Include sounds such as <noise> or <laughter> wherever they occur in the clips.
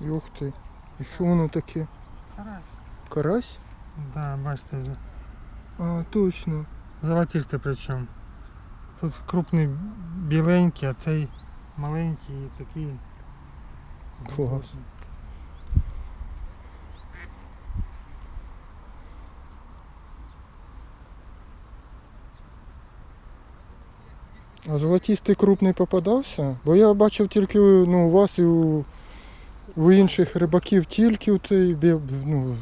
Ух ти. І що воно таке? Карась. Карась? Да, бачите, А, точно. золотистий причому. Тут крупний біленький, а цей маленький і такий. Клас. А золотистий крупний попадався? Бо я бачив тільки ну, у вас і у, у інших рибаків тільки у цей ну,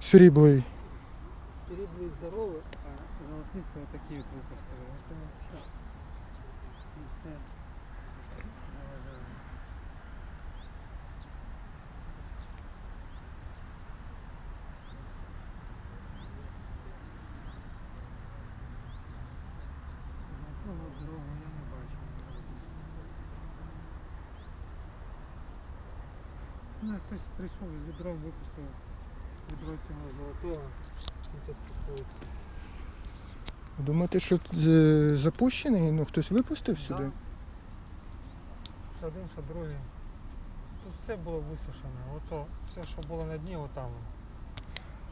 сріблий. Сріблий здоровий, а золотистий отакий от випустили. Тому що і все заважає. Золотого здорового я не бачу. Ну, хтось прийшов і відро випустив. Відро цього золотого. І тут підходить. Думаєте, що е, запущений? Ну, хтось випустив сюди? Да. Що один, що другий. Тут все було висушене. Ото все, що було на дні, отам.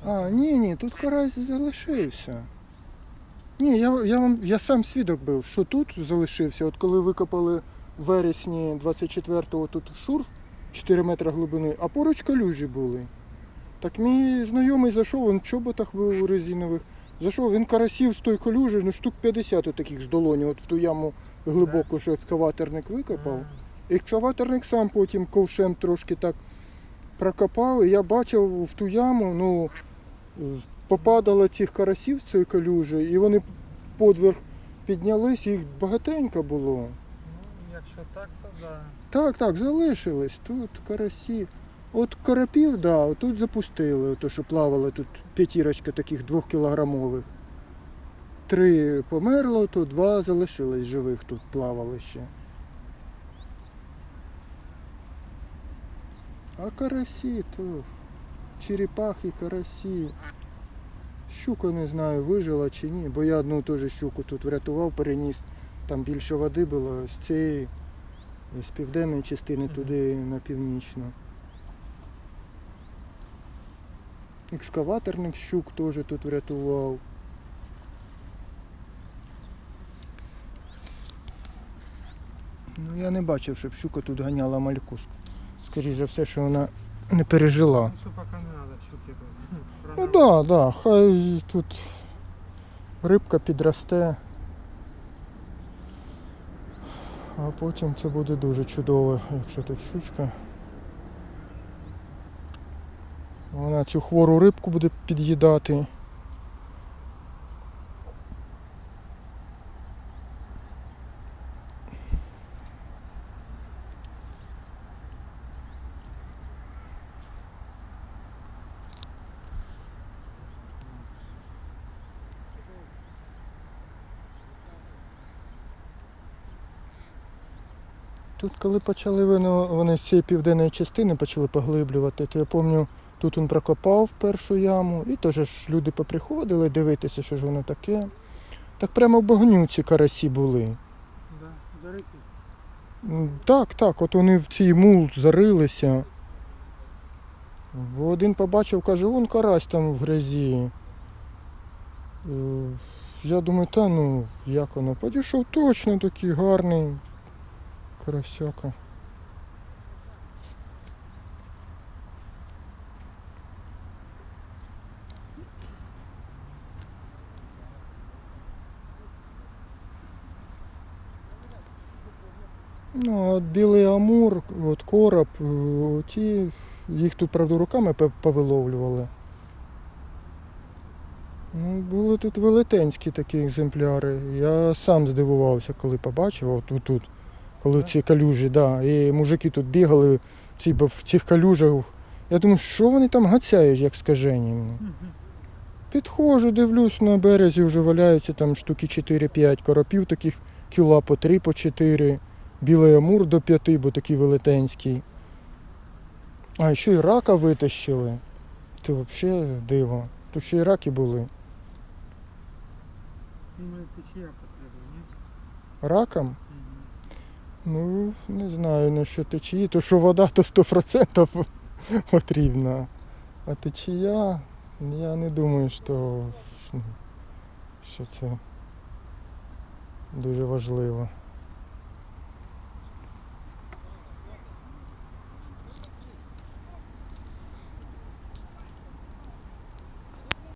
А, ні, ні, тут карась залишився. Ні, я, я, вам, я сам свідок був, що тут залишився. От коли викопали в вересні 24-го тут шурф 4 метри глибини, а поруч калюжі були. Так мій знайомий зайшов, він в чоботах був резинових. Зайшов, він карасів з тої калюжі, ну штук 50 таких з долоні, от в ту яму глибоку, що екскаваторник викопав. Екскаваторник сам потім ковшем трошки так прокопав, і я бачив в ту яму, ну, попадало цих карасів з цієї калюжі, і вони подверх піднялись, їх багатенько було. Якщо так, то да. Так, так, залишились тут карасі. От карапів, да, тут запустили, то що плавало тут п'ятірочка таких двохкілограмових. Три померло, то два залишились живих тут плавали ще. А карасі то черепахи, карасі. Щука не знаю, вижила чи ні, бо я одну теж щуку тут врятував, переніс. Там більше води було з цієї з південної частини туди на північну. Екскаваторник щук теж тут врятував. Ну я не бачив, щоб щука тут ганяла мальку. Скоріше за все, що вона не пережила. Ну, що поки не треба щуки. Ну так, да, да, хай тут рибка підросте. А потім це буде дуже чудово, якщо тут щучка. Вона цю хвору рибку буде під'їдати. Тут коли почали вони, вони з цієї південної частини почали поглиблювати, то я пам'ятаю, тут він прокопав першу яму, і теж люди поприходили дивитися, що ж воно таке. Так прямо в багнюці карасі були. Так, так, от вони в цей мул зарилися. Бо один побачив, каже, вон карась там в грязі. Е, Я думаю, та ну, як воно, підійшов точно такий гарний карасяка. Ну, от білий амур, от короб, е, ті, їх тут, правда, руками повиловлювали. Ну, були тут велетенські такі екземпляри. Я сам здивувався, коли побачив, от тут, коли ці калюжі, да, і мужики тут бігали ці, в цих калюжах. Я думаю, що вони там гацяють, як скажені. Підходжу, дивлюсь, на березі вже валяються там штуки 4-5 коропів, таких кіла по 3, по 4. Білий амур до 5, бо такий велетенський. А ще й рака витащили. Це взагалі диво. Тут ще й раки були. Ну, течія потрібна, ні? Раком? Ну, не знаю, на що течії, то що вода, то 100% <laughs> потрібна. А течія, я не думаю, що, що це дуже важливо.